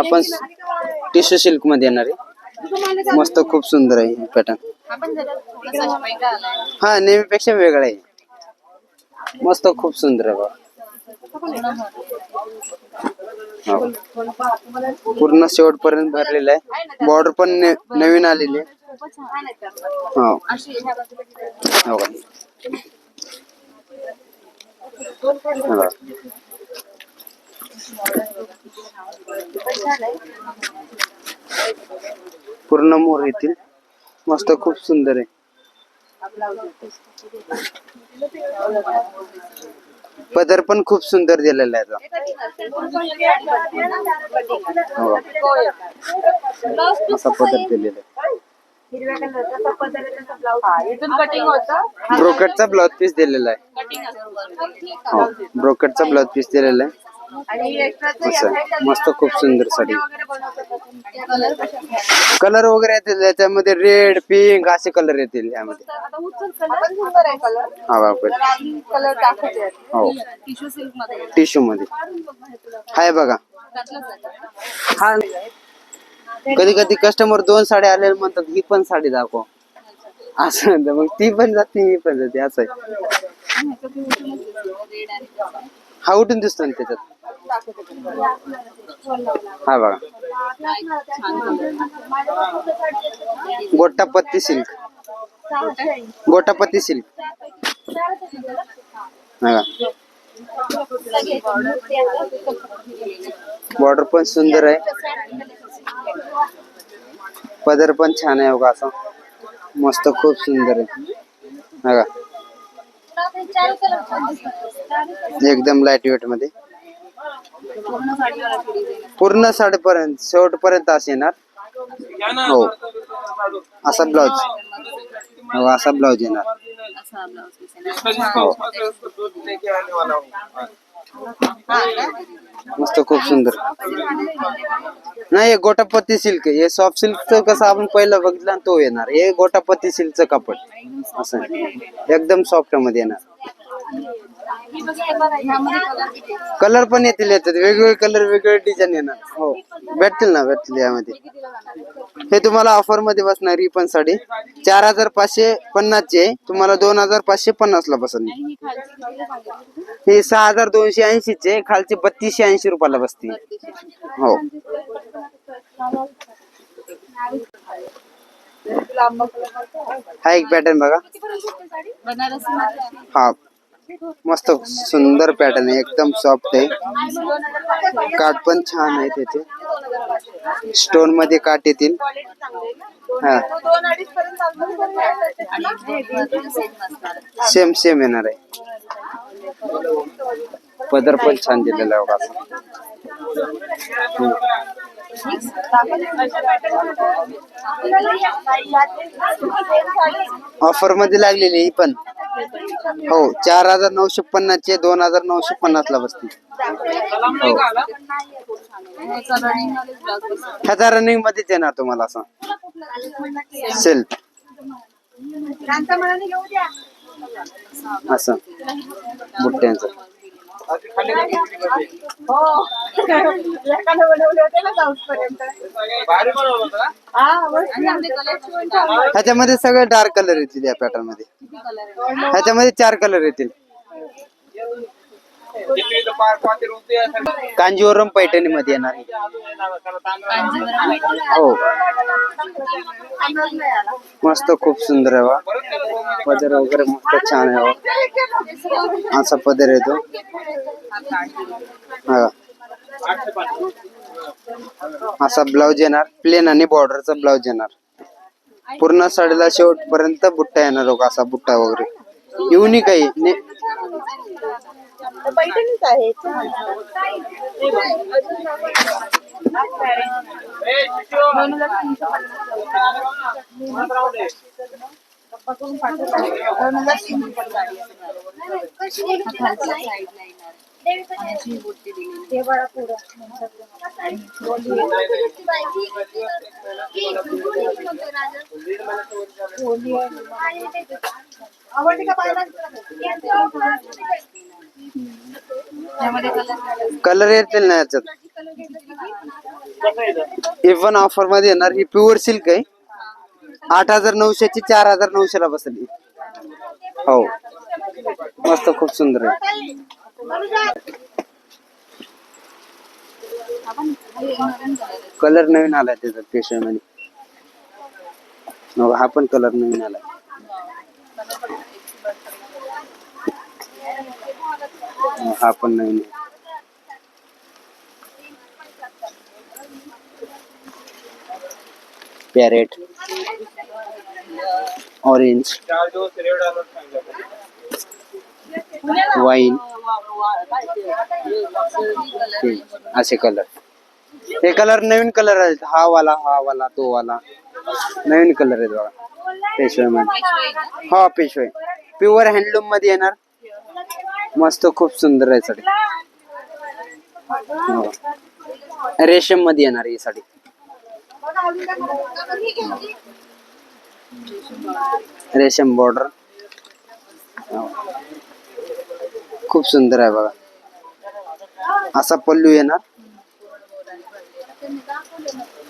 आपण टिश्यू सिल्कमध्ये येणार आहे. मस्त खूप सुंदर आहे पॅटर्न हा नेहमीपेक्षा वेगळा आहे. मस्त खूप सुंदर आहे बघा. हो. पूर्ण शेवटपर्यंत भरलेलं आहे. बॉर्डर पण नवीन आलेली आहे. हो. हो का? हो बघा. खूपच छान आहे. पूर्ण मोर येतील. मस्त खूप सुंदर आहे. पदर पण खूप सुंदर दिलेला आहे हो. असा पदर दिलेला ब्रोकटचा ब्लाउज पीस दिलेला आहे. ब्रोकटचा ब्लाउज पीस दिलेला आहे. हो, मस्त खूप सुंदर साडी. कलर वगैरे येतील याच्यामध्ये रेड पिंक असे कलर येतील यामध्ये. हा टिश्यू मध्ये. हाय बघा. हा कधी कधी कस्टमर दोन साड्या आले म्हणतात ही पण साडी दाखव. असं म्हणतं मग ती पण जाते ही पण जाते. असं. हा उठून दिसतो ना त्याच्यात. हा gota patti silk. Gota patti silk. Border पण सुंदर आहे. पदर पण छान आहे बघा असं. मस्त खूप सुंदर आहे. एकदम लाईट वेट मध्ये. पूर्ण साडेपर्यंत शेवटपर्यंत असे येणार. हो. असा ब्लाउज हो असा ब्लाउज येणार. हो. मस्त खूप सुंदर. नाही हे गोटापत्ती सिल्क हे सॉफ्ट सिल्कचं कसं आपण पहिलं बघितलं तो येणार. हे गोटापत्ती सिल्कचं कापड. असं. एकदम सॉफ्टमध्ये येणार. कलर पण येतील याच्यात. वेगवेगळे कलर वेगवेगळे डिझाईन येणार. हो. भेटतील ना भेटतील यामध्ये? हे तुम्हाला ऑफरमध्ये बसणार ही पण साडी. चार हजार पाचशे पन्नास ची आहे. तुम्हाला दोन हजार पाचशे पन्नास ला बसणार ही सहा हजार दोनशे ऐंशी चे खालची बत्तीसशे ऐंशी रुपयाला बसते. हो. हा एक पॅटर्न बघा. हा. मस्त सुंदर पॅटर्न आहे एकदम सॉफ्ट आहे. काठ पण छान आहे त्याचे. स्टोनमध्ये काठ येतील. हा. सेम सेम येणार आहे. पदर पण छान दिलेला आहे बघा. ऑफरमध्ये लागलेली ही पण. हो चार हजार नऊशे पन्नास चे दोन हजार नऊशे पन्नास ला बसतील. हो. ह्याचा रनिंग मध्येच येणार तुम्हाला असं. सेल्फ असं. बुट्ट्यांचं. ह्याच्यामध्ये सगळे डार्क कलर येतील या पॅटर्नमध्ये. ह्याच्यामध्ये चार कलर येतील. कांजीवरम पैठणी मध्ये येणार. हो. मस्त खूप सुंदर आहे वा पदर वगैरे मस्त छान आहे असा पदर येतो हा. असा ब्लाऊज येणार. प्लेन आणि बॉर्डरचा ब्लाउज येणार. पूर्ण साडीला शेवटपर्यंत बुट्टा येणार बघा असा बुट्टा वगैरे. युनिक आहे. ने- पैठणीच आहे. कलर येतील ना याच्यात? हे पण ऑफरमध्ये येणार ही प्युअर सिल्क आहे. आठ हजार नऊशेची चार हजार नऊशेला बसली हो. मस्त खूप सुंदर आहे आपण हे नवीन color आहे. कलर नवीन आलाय त्याचा पेशवेमध्ये हो, हा पण कलर नवीन आलाय. हा पण नवीन पॅरेट ऑरेंज वाईन. असे कलर हे कलर नवीन कलर आहेत. हा वाला हा वाला तो वाला. नवीन कलर आहेत बघा. पेशव्यामध्ये हा पेशवे प्युअर हँडलूममध्ये येणार. मस्त खूप सुंदर आहे साडी. रेशममध्ये येणार ही साडी. रेशम बॉर्डर खूप सुंदर आहे बघा. असा पल्लू येणार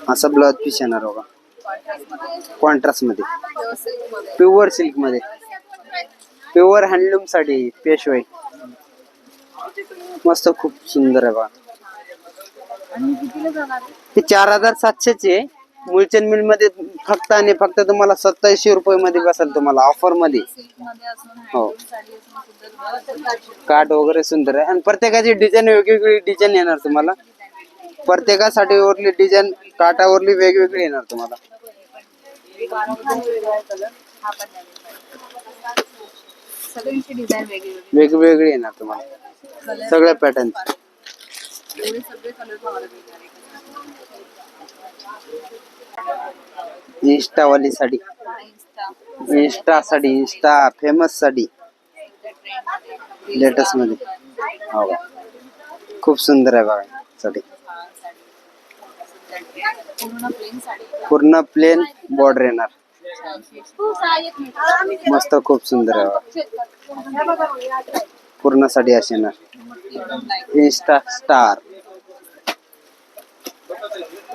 असा ब्लाउज पीस येणार बघा. कॉन्ट्रास्टमध्ये. प्युअर सिल्कमध्ये. प्युअर हँडलूम साडी पेशवाई मस्त खूप सुंदर आहे बघा. ते चार हजार सातशेची आहे. मुलचंद मिलमध्ये फक्त आणि फक्त तुम्हाला सत्तावीसशे रुपये मध्ये बसेल तुम्हाला ऑफरमध्ये हो. काठ वगैरे सुंदर आहे. आणि प्रत्येकाची डिझाईन वेगवेगळी डिझाईन येणार तुम्हाला. प्रत्येकासाठी वरली डिझाईन काठावरली वेगवेगळी येणार तुम्हाला. हा वेगवेगळी. येणार तुम्हाला. सगळ्या pattern इंस्टावाली sari insta sari insta famous sari लेटेस्टमध्ये हो. खूप सुंदर आहे बघा साडी पूर्ण प्लेन बॉर्डर येणार. मस्त खूप सुंदर आहे पूर्ण साडी अशी येणार. Insta star.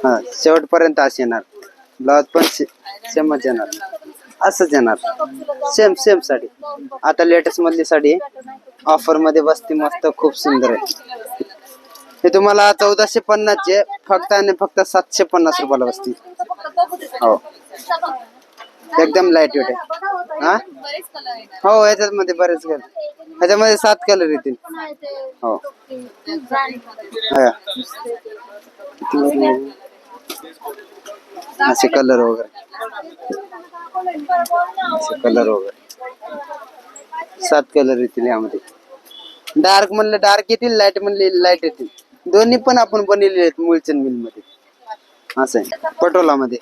हा शेवटपर्यंत असे येणार. ब्लाउज पण सेमच येणार. असंच येणार. Same same sari. आता लेटेस्ट मधली साडी ऑफरमध्ये बसते मस्त खूप सुंदर आहे. हे तुम्हाला चौदाशे पन्नासचे फक्त आणि फक्त सातशे पन्नास रुपयाला बसते हो. एकदम लाइट वेट आहे. हा? हो याच्यात मध्ये बरेच कलर ह्याच्यामध्ये सात कलर येतील. हो. हा. असे कलर वगैरे. असे कलर वगैरे. सात कलर येतील यामध्ये. डार्क म्हणलं डार्क येतील लाइट म्हणले लाइट येतील. दोन्ही पण आपण बनलेले आहेत मुलचंद मिलमध्ये. असं आहे. पटोला मध्ये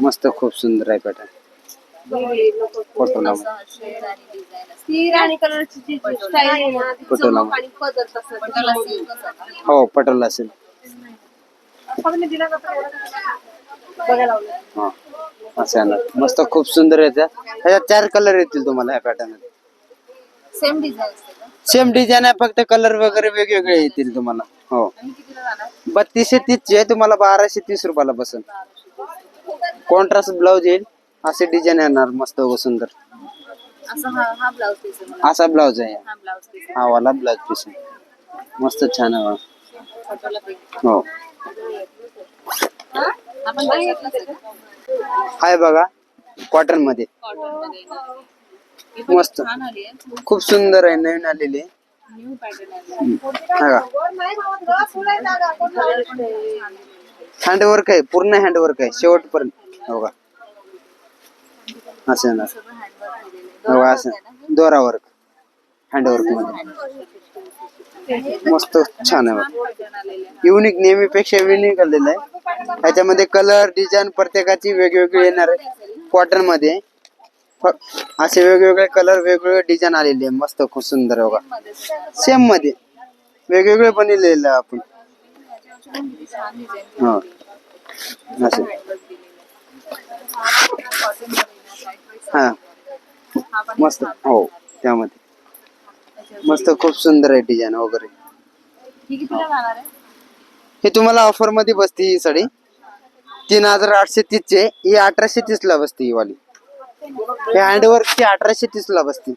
मस्त खूप सुंदर आहे पॅटर्न पटोला पटोला हो पटोला असेल. हा. असं येणार मस्त खूप सुंदर ह्याच्यात चार कलर येतील तुम्हाला या पॅटर्नमध्ये. सेम डिझाईन सेम डिझाईन आहे फक्त कलर वगैरे वेगवेगळे येतील तुम्हाला. हो. बत्तीसशे तीसचे तुम्हाला बाराशे तीस रुपयाला बसेल. कॉन्ट्रास्ट ब्लाऊज येईल. असे डिझाईन येणार मस्त व सुंदर. असं ब्लाऊज आहे हा वाला ब्लाऊज पीस मस्त छान आहे. हो. आहे हाय बघा कॉटनमध्ये. मस्त. खूप सुंदर आहे नवीन आलेली आहे. आहे. हँडवर्क आहे पूर्ण हँडवर्क आहे शेवटपर्यंत. हो बघा असं हो असं दोरा वर्क हँडवर्कमध्ये. मस्त छान आहे युनिक नेहमीपेक्षा युनिक आलेलं आहे. ह्याच्यामध्ये कलर डिझाईन प्रत्येकाची वेगवेगळी येणार आहे. कॉटनमध्ये. असे वेगवेगळे कलर वेगवेगळे डिझाईन आलेले आहे. मस्त खूप सुंदर बघा. सेममध्ये. वेगवेगळे बनवलेले आहे आपण. हा. असे. हा. मस्त. हो. मस्त खूप सुंदर आहे डिझाईन वगैरे. ही कितीला जाणार आहे? हे तुम्हाला ऑफरमध्ये बसते ही साडी. तीन हजार आठशे तीस चे ही अठराशे तीस ला बसते ही वाली. हे हँडवर्क ची अठराशे तीस ला बसते.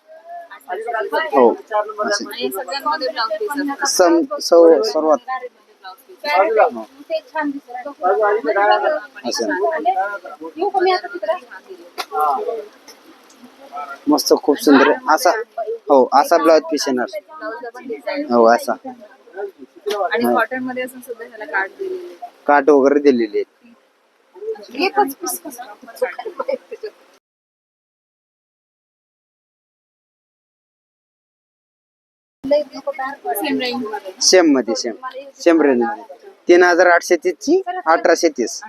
हो. असे. आणि सगळ्यांमध्ये ब्लाऊज पीस असतात. सम सव- सर्वात. ते छान दिसत असं मस्त खूप सुंदर. आहे. असा हो असा ब्लाउज पीस येणार. हो असा. आणि कॉटनमध्ये असं सुद्धा ह्याला काट दिलेले आहे. काट वगैरे दिलेले आहेत. सेममध्ये सेम सेम रेंजमध्ये. तीन हजार आठशे तीस. ची अठराशे तीस.